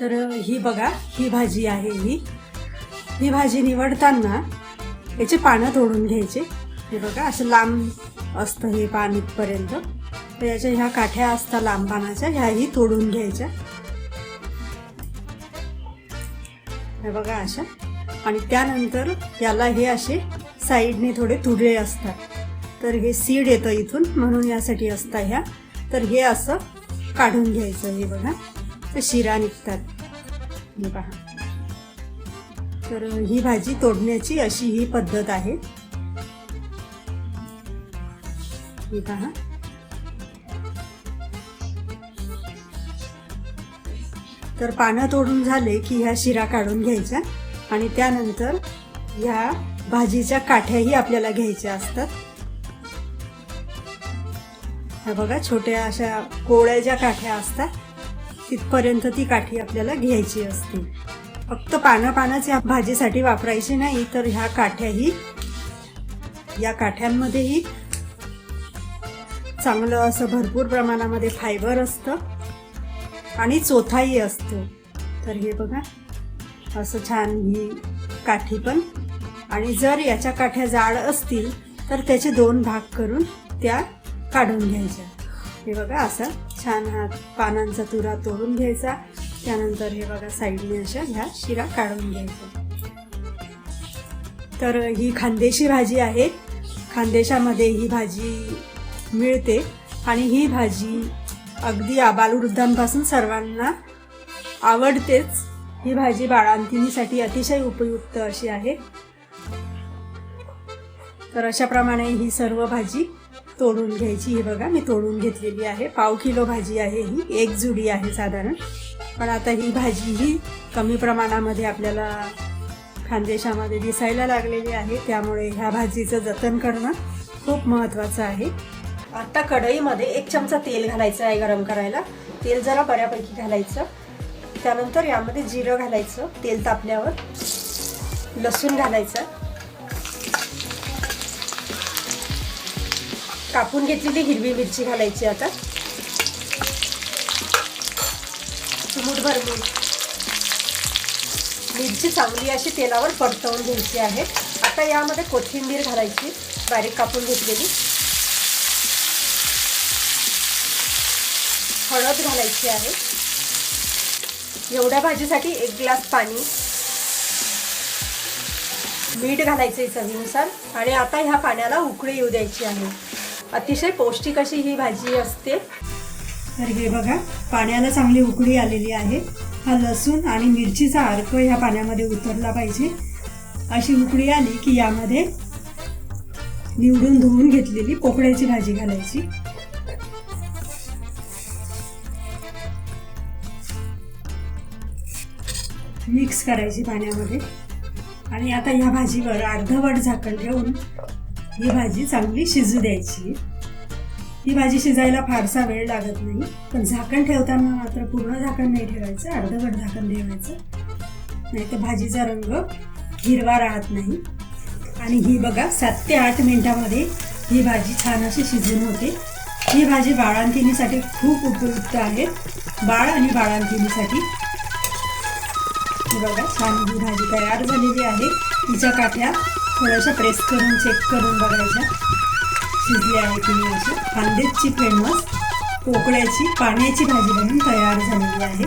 तर ही बघा ही भाजी आहे ही. ही भाजी निवडताना याचे पानं तोडून घ्यायचे. हे बघा असं लांब असतं हे पान इथपर्यंत. तर याच्या ह्या काठ्या असतात लांब पानाच्या ह्याही तोडून घ्यायच्या. हे बघा अशा आणि त्यानंतर याला हे असे साईडने थोडे तुडे असतात. तर हे सीड येतं इथून म्हणून यासाठी असतं ह्या. तर हे असं काढून घ्यायचं हे बघा. शिरा निघतात. हे पहा. तर ही भाजी तोडण्याची अशी ही पद्धत आहे. पहा. तर पानं तोडून झाले की ह्या शिरा काढून घ्यायच्या आणि त्यानंतर ह्या भाजीच्या काठ्याही आपल्याला घ्यायच्या असतात. ह्या बघा छोट्या अशा कोळ्या ज्या काठ्या असतात तिथपर्यंत ती काठी आपल्याला घ्यायची असते. फक्त पानं पानच या भाजीसाठी वापरायची नाही तर ह्या काठ्याही या काठ्यांमध्येही चांगलं असं भरपूर प्रमाणामध्ये फायबर असतं आणि चोथाही असतो. तर हे बघा असं छान ही काठी पण. आणि जर याच्या काठ्या जाड असतील तर त्याचे दोन भाग करून त्या काढून घ्यायच्या. हे बघा असा छान हा पानांचा तुरा तोडून घ्यायचा. त्यानंतर हे बघा साईडने अशा ह्या शिरा काढून घ्यायचा तर ही खानदेशी भाजी आहे. खानदेशामध्ये ही भाजी मिळते. आणि ही भाजी अगदी आबालवृद्धांपासून सर्वांना आवडतेच. ही भाजी बाळांतिनीसाठी अतिशय उपयुक्त अशी आहे. तर अशाप्रमाणे ही सर्व भाजी तोडून घ्यायची. ही बघा मी तोडून घेतलेली आहे. पाव किलो भाजी आहे ही. एक जुडी आहे साधारण. पण आता ही भाजी ही कमी प्रमाणामध्ये आपल्याला खानदेशामध्ये दिसायला लागलेली आहे. त्यामुळे ह्या भाजीचं जतन करणं खूप महत्त्वाचं आहे. आता कढईमध्ये एक चमचा तेल घालायचं आहे गरम करायला. तेल जरा बऱ्यापैकी घालायचं. त्यानंतर यामध्ये जिरं घालायचं. तेल तापल्यावर लसूण घालायचं. कापून घेतलेली हिरवी मिरची घालायची आता. चुमूट मीठ. मिरची चांगली अशी तेलावर परतवून घ्यायची आहे. आता यामध्ये कोथिंबीर घालायची बारीक कापून घेतलेली. हळद घालायची आहे. एवढ्या भाजीसाठी एक ग्लास पाणी. मीठ घालायचे चवीनुसार. आणि आता ह्या पाण्याला उकळी येऊ द्यायची आहे. अतिशय पौष्टिक अशी ही भाजी असते. तर हे बघा पाण्याला चांगली उकळी आलेली आहे. हा लसूण आणि मिरचीचा अर्क ह्या पाण्यामध्ये उतरला पाहिजे. अशी उकळी आली की यामध्ये निवडून धुवून घेतलेली पोकळ्याची भाजी घालायची. मिक्स करायची पाण्यामध्ये. आणि आता ह्या भाजीवर अर्धवट झाकण ठेवून ही भाजी चांगली शिजू द्यायची. ही भाजी शिजायला फारसा वेळ लागत नाही. पण झाकण ठेवताना मात्र पूर्ण झाकण नाही ठेवायचं अर्धवट झाकण ठेवायचं. नाही तर भाजीचा रंग हिरवा राहत नाही. आणि ही बघा सात ते आठ मिनटामध्ये ही भाजी छान अशी शिजून होते. ही भाजी बाळांतिनीसाठी खूप उपयुक्त आहे. बाळ आणि बाळांतिनीसाठी बघा छान ही भाजी तयार झालेली आहे. तिच्या काठ्या थोड्याशा प्रेस करून चेक करून बघायच्या. शिजली आहे की नाही अशी खानदेशची फेमस पोकळ्याची पाण्याची भाजी बनून तयार झालेली आहे.